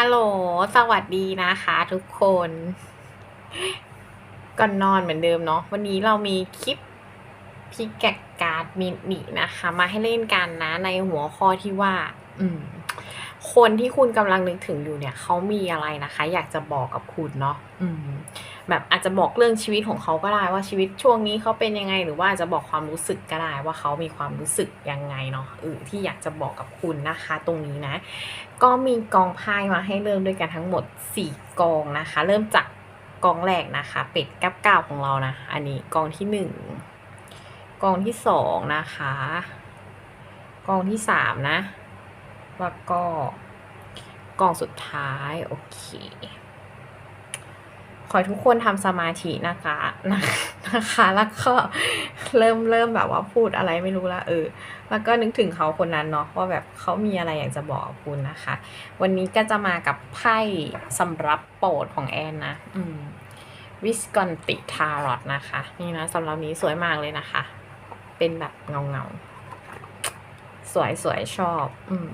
ฮัลโหล สวัสดีนะคะทุกคน ก่อนนอนเหมือนเดิมเนาะ วันนี้เรามีคลิปพิกแกกการ์ดมินินะคะ มาให้เล่นกันนะ ในหัวข้อที่ว่า อืม คนที่คุณกำลังนึกถึงอยู่เนี่ย เขามีอะไรนะคะ อยากจะบอกกับคุณเนาะ อืม แบบอาจจะบอกเรื่องชีวิตของเขาก็ได้ว่าชีวิตช่วงนี้เขาเป็นยังไง หรือว่าจะบอกความรู้สึกก็ได้ว่าเขามีความรู้สึกยังไงเนาะเออที่อยากจะบอกกับคุณนะคะ ตรงนี้นะ ก็มีกองไพ่มาให้เริ่มด้วยกันทั้งหมด 4 กองนะคะ เริ่มจากกองแรกนะคะ เป็ดกับเก้าของเรานะ อันนี้กองที่หนึ่งกองที่สองนะคะ กองที่สามนะ แล้วก็กองสุดท้าย โอเค ขอให้ทุกคนทำสมาธินะคะนะคะ แล้วก็เริ่มเริ่มแบบว่าพูดอะไรไม่รู้ละเออ แล้วก็นึกถึงเขาคนนั้นเนาะว่าแบบเขามีอะไรอยากจะบอกคุณนะคะ วันนี้ก็จะมากับไพ่สำหรับโปรดของแอนนะ อืมวิสกอนติทารอตนะคะ นี่นะสำหรับนี้สวยมากเลยนะคะ เป็นแบบเงาเงา สวยสวยชอบ อืม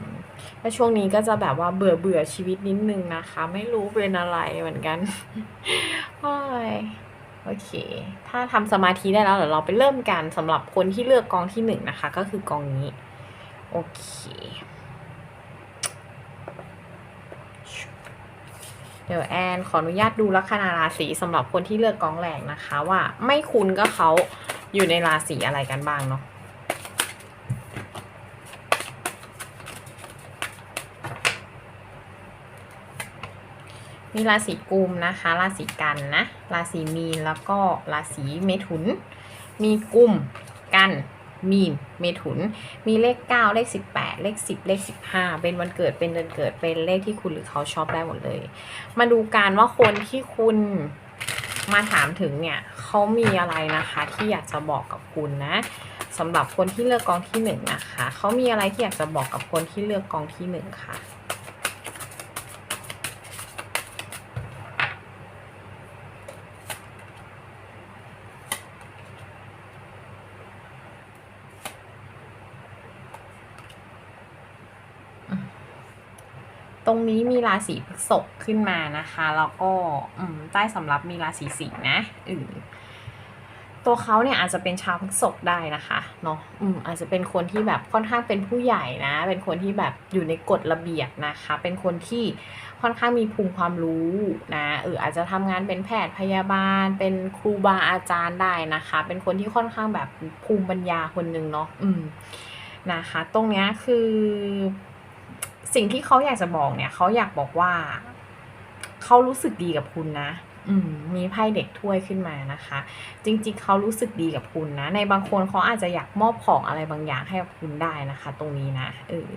แล้วช่วงนี้ก็จะแบบว่าเบื่อเบื่อชีวิตนิดนึงนะคะ ไม่รู้เป็นอะไรเหมือนกันโอ้ยโอเค ถ้าทำสมาธิได้แล้วเดี๋ยวเราไปเริ่มกันสำหรับคนที่เลือกกองที่หนึ่งนะคะ ก็คือกองนี้ โอเคเดี๋ยวแอนขออนุญาตดูลัคนาราศีสำหรับคนที่เลือกกองแรกนะคะ ว่าไม่คุ้นก็เขาอยู่ในราศีอะไรกันบ้างเนาะ มีราศีกุมนะคะ ราศีกันนะ ราศีมีนแล้วก็ราศีเมถุน มีกุมกัน มีน เมถุน มีเลข 9 เลข 18 เลข 10 เลข 15 เป็นวันเกิด เป็นเดือนเกิด เป็นเลขที่คุณหรือเขาชอบได้หมดเลย มาดูการว่าคนที่คุณมาถามถึงเนี่ยเขามีอะไรนะคะที่อยากจะบอกกับคุณนะสำหรับคนที่เลือกกองที่หนึ่งนะคะเขามีอะไรที่อยากจะบอกกับคนที่เลือกกองที่หนึ่งค่ะ ตรงนี้มีราศีพฤษภขึ้นมานะคะ แล้วก็ใต้สำรับมีราศีสิงห์นะอืตัวเขาเนี่ยอาจจะเป็นชาวพฤษภได้นะคะเนาะอืมอาจจะเป็นคนที่แบบค่อนข้างเป็นผู้ใหญ่นะ เป็นคนที่แบบอยู่ในกฎระเบียบนะคะ เป็นคนที่ค่อนข้างมีภูมิความรู้นะเอออาจจะทำงานเป็นแพทย์พยาบาล เป็นครูบาอาจารย์ได้นะคะ เป็นคนที่ค่อนข้างแบบภูมิปัญญาคนหนึ่งเนาะอืมนะคะ ตรงเนี้ยคือ สิ่งที่เขาอยากจะบอกเนี่ยเขาอยากบอกว่าเขารู้สึกดีกับคุณนะ อืม มีไพ่เด็กถ้วยขึ้นมานะคะ จริง ๆเขารู้สึกดีกับคุณนะ ในบางคนเขาอาจจะอยากมอบของอะไรบางอย่างให้กับคุณได้นะคะ ตรงนี้นะเออ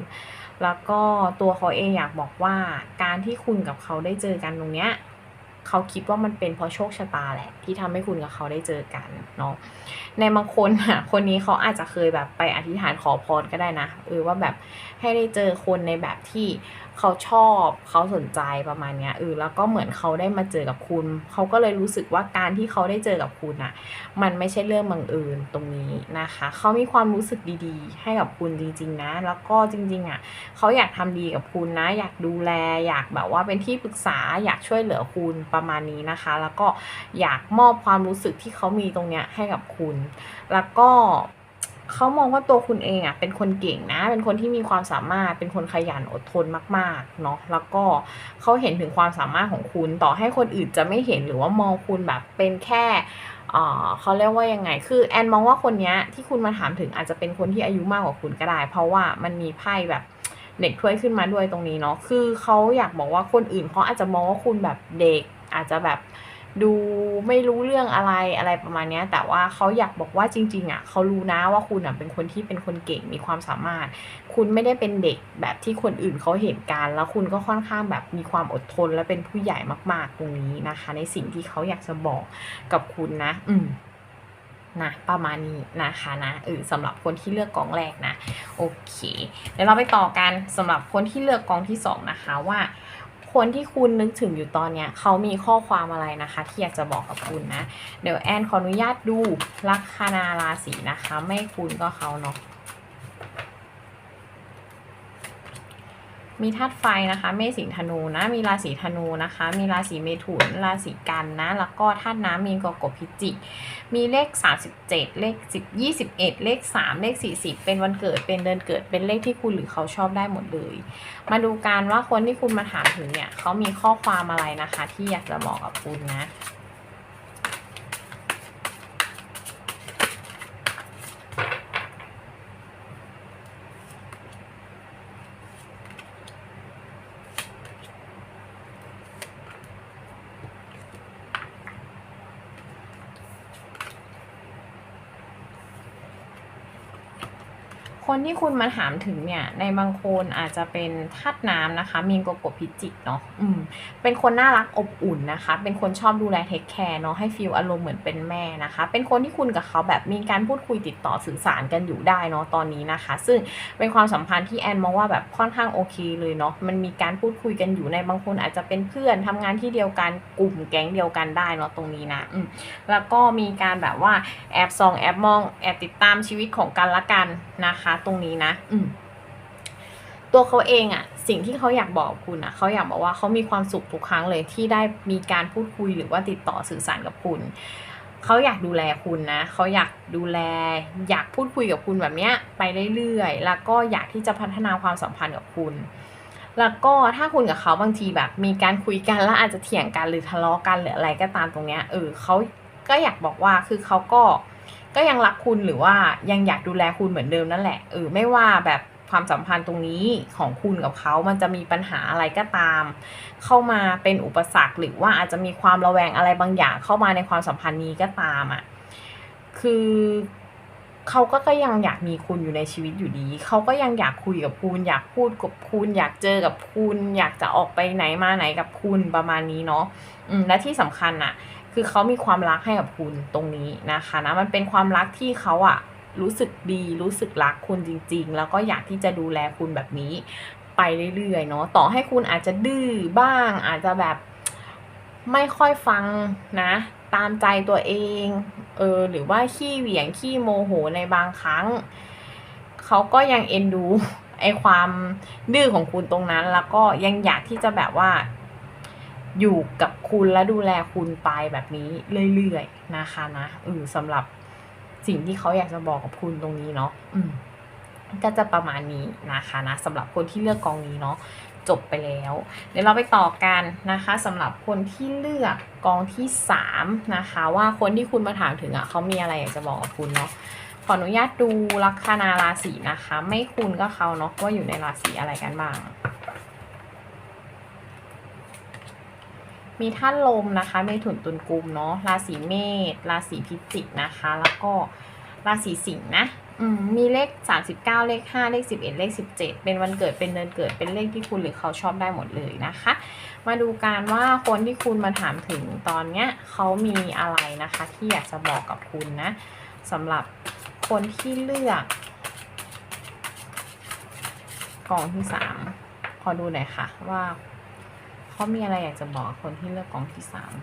แล้วก็ตัวเขาเองอยากบอกว่าการที่คุณกับเขาได้เจอกันตรงเนี้ย เขาคิดว่ามันเป็นเพราะโชคชะตาแหละ ที่ทำให้คุณกับเขาได้เจอกันเนาะในบางคนอะคนนี้เขาอาจจะเคยแบบไปอธิษฐานขอพรก็ได้นะเออว่าแบบให้ได้เจอคนในแบบที่เขาชอบเขาสนใจประมาณเนี้ยเออแล้วก็เหมือนเขาได้มาเจอกับคุณ เขาก็เลยรู้สึกว่าการที่เขาได้เจอกับคุณอะ มันไม่ใช่เรื่องบังเอิญตรงนี้นะคะ เขามีความรู้สึกดีๆ ให้กับคุณจริง ๆ นะ แล้วก็จริง ๆ อะ เขาอยากทำดีกับคุณนะ อยากดูแล อยากแบบว่าเป็นที่ปรึกษา อยากช่วยเหลือคุณประประมาณนี้นะคะ แล้วก็อยากมอบความรู้สึกที่เขามีตรงเนี้ยให้กับคุณ แล้วก็เขามองว่าตัวคุณเองอะเป็นคนเก่งนะ เป็นคนที่มีความสามารถ เป็นคนขยันอดทนมากๆเนาะ แล้วก็เขาเห็นถึงความสามารถของคุณ ต่อให้คนอื่นจะไม่เห็นหรือว่ามองคุณแบบเป็นแค่เขาเรียกว่ายังไง คือแอนมองว่าคนนี้ที่คุณมาถามถึงอาจจะเป็นคนที่อายุมากกว่าคุณก็ได้ เพราะว่ามันมีไพ่แบบเด็กถ้วยขึ้นมาด้วยตรงนี้เนาะ คือเขาอยากบอกว่าคนอื่นเขาอาจจะมองว่าคุณแบบเด็ก อาจจะแบบดูไม่รู้เรื่องอะไรอะไรประมาณนี้แต่ว่าเขาอยากบอกว่าจริง ๆอะเขารู้นะว่าคุณอะเป็นคนที่เป็นคนเก่งมีความสามารถ คุณไม่ได้เป็นเด็กแบบที่คนอื่นเขาเห็นกัน แล้วคุณก็ค่อนข้างแบบมีความอดทนและเป็นผู้ใหญ่มาก ๆ ตรงนี้นะคะ ในสิ่งที่เขาอยากจะบอกกับคุณนะ อืมนะประมาณนี้นะคะนะเออสำหรับคนที่เลือกกองแรกนะ โอเค เดี๋ยวเราไปต่อกันสำหรับคนที่เลือกกองที่สองนะคะว่า คนที่คุณนึกถึงอยู่ตอนเนี้ยเขามีข้อความอะไรนะคะ ที่อยากจะบอกกับคุณนะ เดี๋ยวแอนขออนุญาตดูลัคนาราศีนะคะ ไม่คุณก็เขาเนาะ มีธาตุไฟนะคะ เมษสิงธนูนะ มีราศีธนูนะคะ มีราศีเมถุน ราศีกันนะ แล้วก็ธาตุน้ำมีกรกฎพิจิก มีเลข 37 เลข 10 21 เลข 3 เลข 40 เป็นวันเกิด เป็นเดือนเกิด เป็นเลขที่คุณหรือเขาชอบได้หมดเลย มาดูกันว่าคนที่คุณมาถามถึงเนี่ยเขามีข้อความอะไรนะคะ ที่อยากจะบอกกับคุณนะ คนที่คุณมาถามถึงเนี่ย ในบางคนอาจจะเป็นธาตุน้ำนะคะ มีกกฎพิจิกเนาะอืมเป็นคนน่ารักอบอุ่นนะคะ เป็นคนชอบดูแลเทคแคร์เนาะให้ฟีลอารมณ์เหมือนเป็นแม่นะคะ เป็นคนที่คุณกับเขาแบบมีการพูดคุยติดต่อสื่อสารกันอยู่ได้เนาะตอนนี้นะคะ ซึ่งเป็นความสัมพันธ์ที่แอนมองว่าแบบค่อนข้างโอเคเลยเนาะมันมีการพูดคุยกันอยู่ในบางคนอาจจะเป็นเพื่อนทำงานที่เดียวกันกลุ่มแก๊งเดียวกันได้เนาะตรงนี้นะอืมแล้วก็มีการแบบว่าแอบส่องแอบมองแอบติดตามชีวิตของกันละกันนะคะตรงนี้นะ อืมตัวเขาเองอะสิ่งที่เขาอยากบอกคุณอะเขาอยากบอกว่าเขามีความสุขทุกครั้งเลยที่ได้มีการพูดคุยหรือว่าติดต่อสื่อสารกับคุณเขาอยากดูแลคุณนะเขาอยากดูแล อยากพูดคุยกับคุณแบบเนี้ยไปเรื่อยๆแล้วก็อยากที่จะพัฒนาความสัมพันธ์กับคุณ แล้วก็ถ้าคุณกับเขาบางทีแบบ มีการคุยกันแล้วอาจจะเถียงกันหรือทะเลาะกันหรืออะไรก็ตามตรงเนี้ยเออเขาก็อยากบอกว่าคือเขาก็ ก็ยังรักคุณหรือว่ายังอยากดูแลคุณเหมือนเดิมนั่นแหละเออไม่ว่าแบบความสัมพันธ์ตรงนี้ของคุณกับเขา มันจะมีปัญหาอะไรก็ตาม เข้ามาเป็นอุปสรรคหรือว่าอาจจะมีความระแวงอะไรบางอย่างเข้ามาในความสัมพันธ์นี้ก็ตามอะ คือเขาก็ก็ยังอยากมีคุณอยู่ในชีวิตอยู่ดี เขาก็ยังอยากคุยกับคุณ อยากพูดกับคุณ อยากเจอกับคุณ อยากจะออกไปไหนมาไหนกับคุณประมาณนี้เนาะ อืม และที่สำคัญอะ คือเขามีความรักให้กับคุณตรงนี้นะคะนะมันเป็นความรักที่เขาอะรู้สึกดีรู้สึกรักคุณจริง ๆ แล้วก็อยากที่จะดูแลคุณแบบนี้ไปเรื่อยๆเนาะต่อให้คุณอาจจะดื้อบ้าง อาจจะแบบไม่ค่อยฟังนะ ตามใจตัวเองเออหรือว่าขี้เหวี่ยงขี้โมโหในบางครั้ง เขาก็ยังเอ็นดูไอความดื้อของคุณตรงนั้น แล้วก็ยังอยากที่จะแบบว่า อยู่กับคุณและดูแลคุณไปแบบนี้เรื่อยๆนะคะนะเออสำหรับสิ่งที่เขาอยากจะบอกกับคุณตรงนี้เนาะอืมก็จะประมาณนี้นะคะนะสำหรับคนที่เลือกกองนี้เนาะจบไปแล้ว เดี๋ยวเราไปต่อกันนะคะสำหรับคนที่เลือกกองที่สามนะคะว่าคนที่คุณมาถามถึงอะเขามีอะไรอยากจะบอกกับคุณเนาะขออนุญาตดูลัคนาราศีนะคะ ไม่คุณก็เขาเนาะว่าอยู่ในราศีอะไรกันบ้าง มีท่านลมนะคะเมถุนตุลกุมเนาะราศีเมษราศีพิจิกนะคะ แล้วก็ราศีสิงห์นะมมีเลข 39 เลข 5 เลข 11 เลข 17 เป็นวันเกิดเป็นเดือนเกิดเป็นเลขที่คุณหรือเขาชอบได้หมดเลยนะคะ มาดูกันว่าคนที่คุณมาถามถึงตอนเนี้ยเขามีอะไรนะคะที่อยากจะบอกกับคุณนะสำหรับคนที่เลือกกองที่สามขอดูหน่อยค่ะว่า เขามีอะไรอยากจะบอกคนที่เลือกกองที่สาม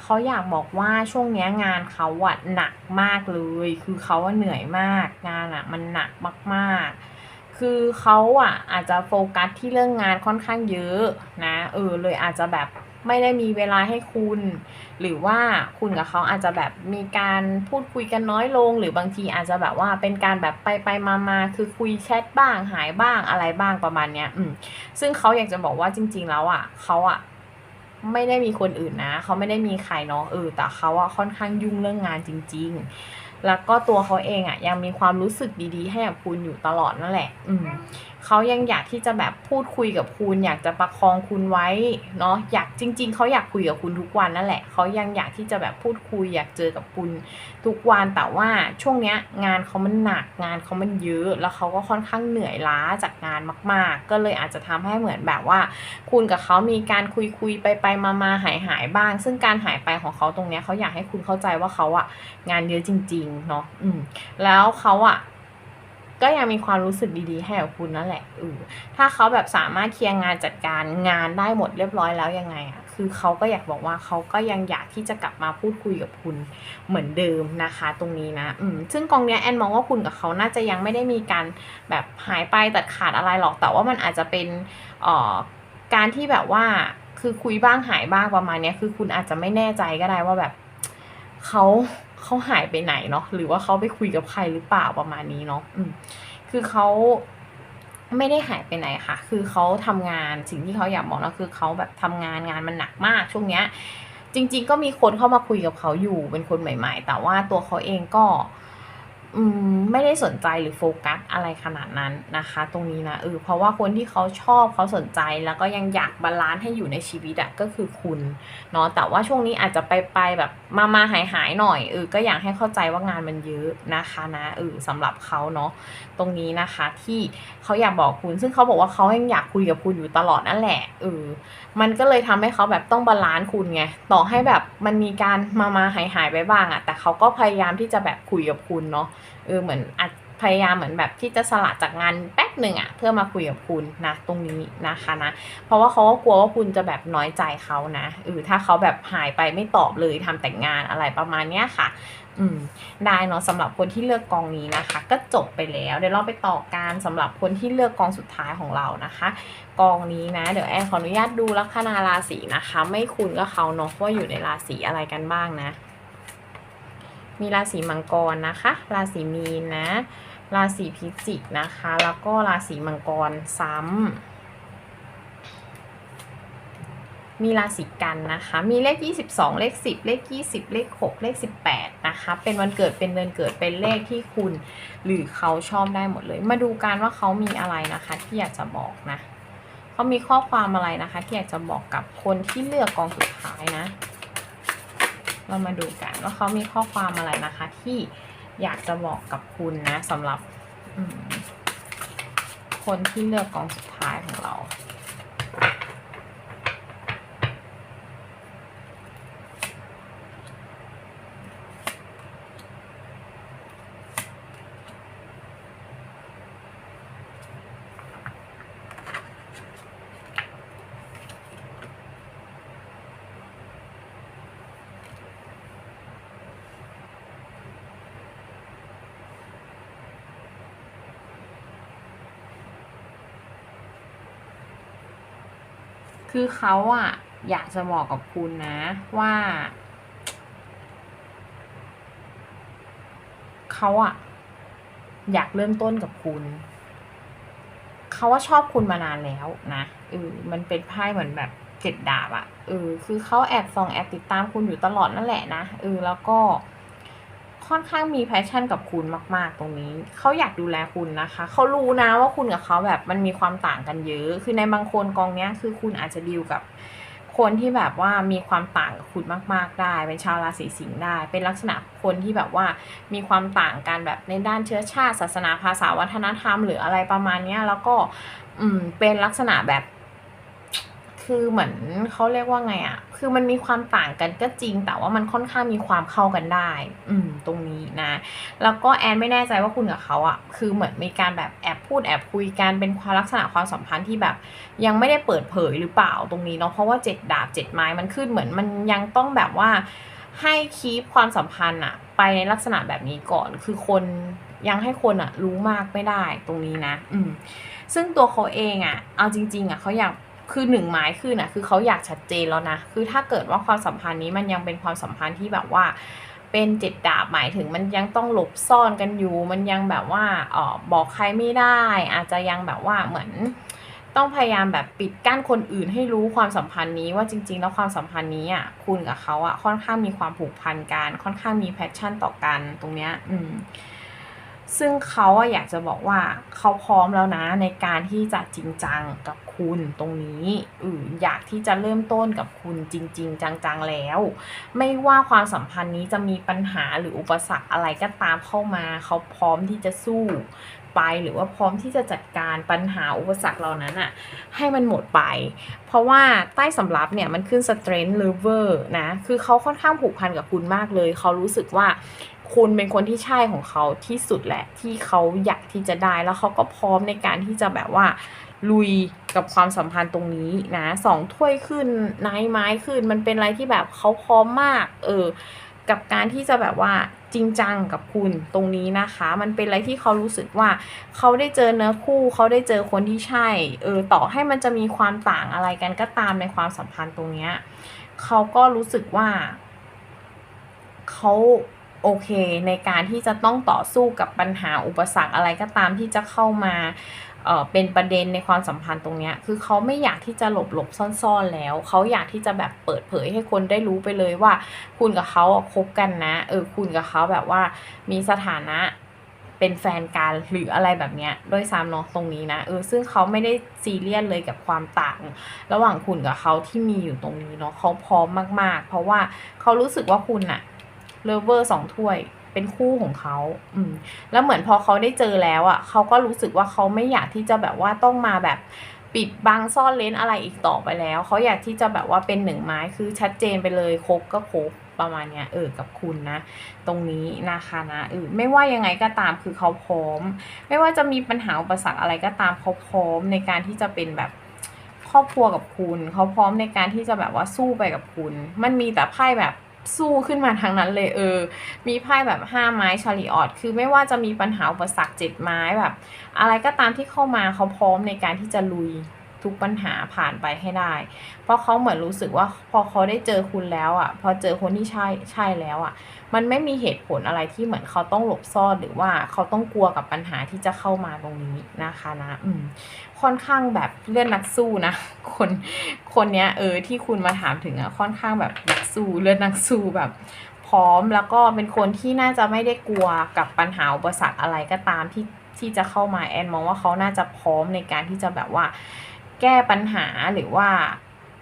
เขาอยากบอกว่าช่วงนี้งานเขาอะหนักมากเลย คือเขาเหนื่อยมากงานอะมันหนักมากๆคือเขาอะอาจจะโฟกัสที่เรื่องงานค่อนข้างเยอะนะเออเลยอาจจะแบบ ไม่ได้มีเวลาให้คุณ หรือว่าคุณกับเขาอาจจะแบบมีการพูดคุยกันน้อยลง หรือบางทีอาจจะแบบว่าเป็นการแบบไปไปมามาคือคุยแชทบ้างหายบ้างอะไรบ้างประมาณเนี้ยอืมซึ่งเขาอยากจะบอกว่าจริง ๆ แล้วอะเขาอะไม่ได้มีคนอื่นนะ เขาไม่ได้มีใครเนาะเออแต่เขาอะค่อนข้างยุ่งเรื่องงานจริง ๆ แล้วก็ตัวเขาเองอะยังมีความรู้สึกดีๆ ให้กับคุณอยู่ตลอดนั่นแหละ อืม เขายังอยากที่จะแบบพูดคุยกับคุณ อยากจะประคองคุณไว้เนาะอยากจริง ๆเขาอยากคุยกับคุณทุกวันนั่นแหละเขายังอยากที่จะแบบพูดคุย อยากเจอกับคุณทุกวันแต่ว่าช่วงเนี้ยงานเขามันหนักงานเขามันเยอะ แล้วเขาก็ค่อนข้างเหนื่อยล้าจากงานมาก ๆ ก็เลยอาจจะทำให้เหมือนแบบว่า คุณกับเขามีการคุยคุยไปไปมามาหายหายบ้าง ซึ่งการหายไปของเขาตรงเนี้ยเขาอยากให้คุณเข้าใจว่าเขาอะงานเยอะจริง ๆ เนาะอืมแล้วเขาอะ ก็ยังมีความรู้สึกดีๆ ให้กับคุณนั่นแหละเออถ้าเขาแบบสามารถเคลียร์งานจัดการงานได้หมดเรียบร้อยแล้วยังไงอะคือเขาก็อยากบอกว่าเขาก็ยังอยากที่จะกลับมาพูดคุยกับคุณเหมือนเดิมนะคะ ตรงนี้นะอืมซึ่งกองเนี้ยแอนมองว่าคุณกับเขาน่าจะยังไม่ได้มีการแบบหายไปตัดขาดอะไรหรอกแต่ว่ามันอาจจะเป็นเอ่อการที่แบบว่าคือคุยบ้างหายบ้างประมาณนี้คือคุณอาจจะไม่แน่ใจก็ได้ว่าแบบเขา เขาหายไปไหนเนาะหรือว่าเขาไปคุยกับใครหรือเปล่าประมาณนี้เนาะอืมคือเขาไม่ได้หายไปไหนค่ะ คือเขาทำงานสิ่งที่เขาอยากบอกนะคือเขาแบบทำงานงานมันหนักมากช่วงเนี้ย จริง ๆ ก็มีคนเข้ามาคุยกับเขาอยู่เป็นคนใหม่ ๆ แต่ว่าตัวเขาเองก็ ไม่ได้สนใจหรือโฟกัสอะไรขนาดนั้นนะคะ ตรงนี้นะเออเพราะว่าคนที่เขาชอบเขาสนใจแล้วก็ยังอยากบาลานซ์ให้อยู่ในชีวิตอะก็คือคุณเนาะแต่ว่าช่วงนี้อาจจะไปไปแบบมามาหายหายหน่อยเออก็อยากให้เข้าใจว่างานมันเยอะนะคะนะเออสำหรับเขาเนาะตรงนี้นะคะที่เขาอยากบอกคุณ ซึ่งเขาบอกว่าเขายังอยากคุยกับคุณอยู่ตลอดนั่นแหละเออมันก็เลยทำให้เขาแบบต้องบาลานซ์คุณไงต่อให้แบบมันมีการมามาหายหายไปบ้างอะแต่เขาก็พยายามที่จะแบบคุยกับคุณเนาะเออเหมือนอพยายามเหมือนแบบที่จะสละจากงานแป๊บหนึ่งอะเพื่อมาคุยกับคุณนะตรงนี้นะคะนะ เพราะว่าเขาก็กลัวว่าคุณจะแบบน้อยใจเขานะเออถ้าเขาแบบหายไปไม่ตอบเลยทำแต่งงานอะไรประมาณเนี้ยค่ะ อืมได้เนาะสำหรับคนที่เลือกกองนี้นะคะ ก็จบไปแล้ว เดี๋ยวเราไปต่อการสำหรับคนที่เลือกกองสุดท้ายของเรานะคะ กองนี้นะ เดี๋ยวแอนขออนุญาตดูลัคนาราศีนะคะ ไม่คุณก็เขาเนาะว่าอยู่ในราศีอะไรกันบ้างนะ มีราศีมังกรนะคะ ราศีมีนนะ ราศีพิจิกนะคะ แล้วก็ราศีมังกรซ้ำ มีราศีกันนะคะ มีเลข 22 เลข 10 เลข 20 เลข 6 เลข 18 นะคะ เป็นวันเกิด เป็นเดือนเกิด เป็นเลขที่คุณ หรือเขาชอบได้หมดเลย มาดูกันว่าเขามีอะไรนะคะที่อยากจะบอกนะ เขามีข้อความอะไรนะคะที่อยากจะบอกกับคนที่เลือกกองสุดท้ายนะ เรามาดูกันว่าเขามีข้อความอะไรนะคะ ที่อยากจะบอกกับคุณนะสำหรับคนที่เลือกกองสุดท้ายของเรา คือเขาอะอยากจะบอกกับคุณนะว่าเขาอะอยากเริ่มต้นกับคุณเขาว่าชอบคุณมานานแล้วนะเออมันเป็นไพ่เหมือนแบบเจ็ดดาบอะเออคือเขาแอบส่องแอบติดตามคุณอยู่ตลอดนั่นแหละนะเออแล้วก็ ค่อนข้างมีแพชชั่นกับคุณมาก ๆ ตรงนี้ เขาอยากดูแลคุณนะคะ เขารู้นะว่าคุณกับเขาแบบมันมีความต่างกันเยอะ คือในบางคนกองเนี้ยคือคุณอาจจะดีลกับคนที่แบบว่ามีความต่างกับคุณมาก ๆ ได้ เป็นชาวราศีสิงห์ได้ เป็นลักษณะคนที่แบบว่ามีความต่างกันแบบในด้านเชื้อชาติ ศาสนาภาษาวัฒนธรรม หรืออะไรประมาณเนี้ยแล้วก็อืมเป็นลักษณะแบบ คือเหมือนเขาเรียกว่าไงอะคือมันมีความต่างกันก็จริง แต่ว่ามันค่อนข้างมีความเข้ากันได้ อืม ตรงนี้นะ แล้วก็แอนไม่แน่ใจว่าคุณกับเขาอะคือเหมือนมีการแบบแอบพูดแอบคุยกันเป็นความลักษณะความสัมพันธ์ที่แบบ ยังไม่ได้เปิดเผยหรือเปล่าตรงนี้เนาะ เพราะว่าเจ็ดดาบเจ็ดไม้มันขึ้นเหมือนมันยังต้องแบบว่า ให้คีปความสัมพันธ์อะไปในลักษณะแบบนี้ก่อน คือคนยังให้คนอะรู้มากไม่ได้ตรงนี้นะ อืมซึ่งตัวเขาเองอะเอาจริง ๆอะเขาอยาก คือหนึ่งไม้ขึ้นอะคือเขาอยากชัดเจนแล้วนะ คือถ้าเกิดว่าความสัมพันธ์นี้มันยังเป็นความสัมพันธ์ที่แบบว่าเป็นเจ็ดดาบหมายถึงมันยังต้องหลบซ่อนกันอยู่ มันยังแบบว่าออบอกใครไม่ได้ อาจจะยังแบบว่าเหมือนต้องพยายามแบบปิดกั้นคนอื่นให้รู้ความสัมพันธ์นี้ว่าจริง ๆ แล้วความสัมพันธ์นี้อะคุณกับเขาอะค่อนข้างมีความผูกพันกันค่อนข้างมีแพชชั่นต่อกันตรงเนี้ย อืม ซึ่งเขาอะอยากจะบอกว่าเขาพร้อมแล้วนะในการที่จะจริงจังกับคุณตรงนี้อืออยากที่จะเริ่มต้นกับคุณจริง ๆ จังๆแล้ว ไม่ว่าความสัมพันธ์นี้จะมีปัญหาหรืออุปสรรคอะไรก็ตามเข้ามา เขาพร้อมที่จะสู้ไปหรือว่าพร้อมที่จะจัดการปัญหาอุปสรรคเหล่านั้นอะให้มันหมดไป เพราะว่าใต้สำรับเนี่ยมันขึ้น strength lover นะ คือเขาค่อนข้างผูกพันกับคุณมากเลย เขารู้สึกว่า คุณเป็นคนที่ใช่ของเขาที่สุดแหละที่เขาอยากที่จะได้แล้วเขาก็พร้อมในการที่จะแบบว่าลุยกับความสัมพันธ์ตรงนี้นะสองถ้วยขึ้นไนท์ไม้ขึ้น มันเป็นอะไรที่แบบเขาพร้อมมาก เออ กับการที่จะแบบว่าจริงจังกับคุณตรงนี้นะคะ มันเป็นอะไรที่เขารู้สึกว่า เขาได้เจอเนื้อคู่ เขาได้เจอคนที่ใช่ เออ ต่อให้มันจะมีความต่างอะไรกันก็ตามในความสัมพันธ์ตรงเนี้ยเขาก็รู้สึกว่าเขา โอเคในการที่จะต้องต่อสู้กับปัญหาอุปสรรคอะไรก็ตามที่จะเข้ามาเอ่อเป็นประเด็นในความสัมพันธ์ตรงนี้คือเขาไม่อยากที่จะหลบหลบซ่อนๆแล้ว เขาอยากที่จะแบบเปิดเผยให้คนได้รู้ไปเลยว่า คุณกับเขาคบกันนะเออคุณกับเขาแบบว่ามีสถานะเป็นแฟนกันหรืออะไรแบบเนี้ยด้วยซ้ำเนาะตรงนี้นะเออซึ่งเขาไม่ได้ซีเรียสเลยกับความต่าง ระหว่างคุณกับเขาที่มีอยู่ตรงนี้เนาะเขาพร้อมมาก ๆ เพราะว่าเขารู้สึกว่าคุณอะ เลเวอร์สองถ้วยเป็นคู่ของเขา อืม แล้วเหมือนพอเขาได้เจอแล้วอะ เขาก็รู้สึกว่าเขาไม่อยากที่จะแบบว่าต้องมาแบบปิดบังซ่อนเลนอะไรอีกต่อไปแล้ว เขาอยากที่จะแบบว่าเป็นหนึ่งไม้คือชัดเจนไปเลยคบก็คบประมาณเนี้ยเออกับคุณนะ ตรงนี้นะคะนะเออไม่ว่ายังไงก็ตามคือเขาพร้อม ไม่ว่าจะมีปัญหาอุปสรรคอะไรก็ตามเขาพร้อมในการที่จะเป็นแบบครอบครัวกับคุณ เขาพร้อมในการที่จะแบบว่าสู้ไปกับคุณ มันมีแต่ไพ่แบบ สู้ขึ้นมาทางนั้นเลยเออ มีไพ่แบบห้าไม้ชาริออตคือไม่ว่าจะมีปัญหาอุปสรรคเจ็ดไม้แบบ อะไรก็ตามที่เข้ามาเขาพร้อมในการที่จะลุยทุกปัญหาผ่านไปให้ได้ เพราะเขาเหมือนรู้สึกว่าพอเขาได้เจอคุณแล้วอะ พอเจอคนที่ใช่ใช่แล้วอะ มันไม่มีเหตุผลอะไรที่เหมือนเขาต้องหลบซ่อนหรือว่าเขาต้องกลัวกับปัญหาที่จะเข้ามาตรงนี้นะคะนะ อืม ค่อนข้างแบบเลือดนักสู้นะ คนคนเนี้ยเออที่คุณมาถามถึงอะค่อนข้างแบบนักสู้เลือดนักสู้แบบ พร้อมแล้วก็เป็นคนที่น่าจะไม่ได้กลัวกับปัญหาอุปสรรคอะไรก็ตามที่ที่จะเข้ามาแอนมองว่าเขาน่าจะพร้อมในการที่จะแบบว่า แก้ปัญหาหรือว่า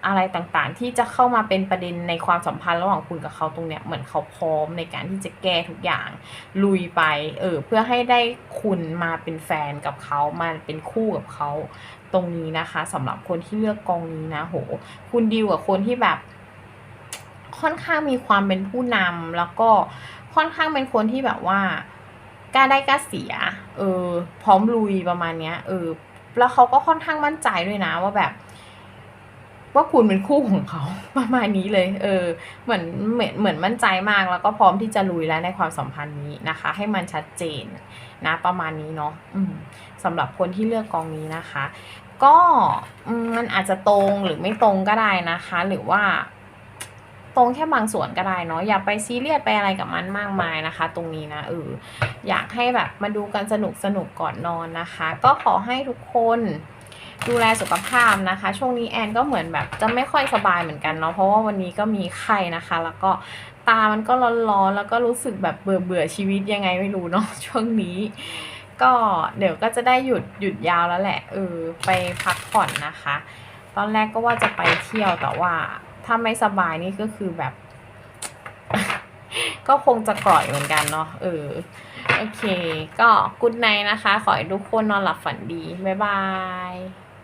อะไรต่างๆ ที่จะเข้ามาเป็นประเด็นในความสัมพันธ์ระหว่างคุณกับเขาตรงเนี้ยเหมือนเขาพร้อมในการที่จะแก้ทุกอย่าง ลุยไป เออ เพื่อให้ได้คุณมาเป็นแฟนกับเขามาเป็นคู่กับเขาตรงนี้นะคะสำหรับคนที่เลือกกองนี้นะโห คุณดีลกับคนที่แบบ ค่อนข้างมีความเป็นผู้นำแล้วก็ค่อนข้างเป็นคนที่แบบว่ากล้าได้กล้าเสีย เออ พร้อมลุยประมาณเนี้ย เออ แล้วเขาก็ค่อนข้างมั่นใจด้วยนะว่าแบบ ว่าคุณเป็นคู่ของเขาประมาณนี้เลย เออ เหมือนเหมือนเหมือนมั่นใจมากแล้วก็พร้อมที่จะลุยแล้วในความสัมพันธ์นี้นะคะ ให้มันชัดเจนนะประมาณนี้เนาะสำหรับคนที่เลือกกองนี้นะคะ ก็มันอาจจะตรงหรือไม่ตรงก็ได้นะคะ หรือว่าตรงแค่บางส่วนก็ได้เนาะอย่าไปซีเรียสไปอะไรกับมันมากมายนะคะ ตรงนี้นะเอออยากให้แบบมาดูกันสนุกสนุกก่อนนอนนะคะ ก็ขอให้ทุกคน ดูแลสุขภาพนะคะ ช่วงนี้แอนก็เหมือนแบบจะไม่ค่อยสบายเหมือนกันเนาะเพราะว่าวันนี้ก็มีไข้นะคะ แล้วก็ตามันก็ร้อนๆแล้วก็รู้สึกแบบเบื่อเบื่อๆชีวิตยังไงไม่รู้เนาะช่วงนี้ ก็เดี๋ยวก็จะได้หยุดหยุดยาวแล้วแหละเออไปพักผ่อนนะคะ ตอนแรกก็ว่าจะไปเที่ยวแต่ว่าถ้าไม่สบายนี่ก็คือแบบ ก็คงจะกร่อยเหมือนกันเนาะเออโอเค ก็กุดไนนะคะ ขอให้ทุกคนนอนหลับฝันดี บ๊ายบาย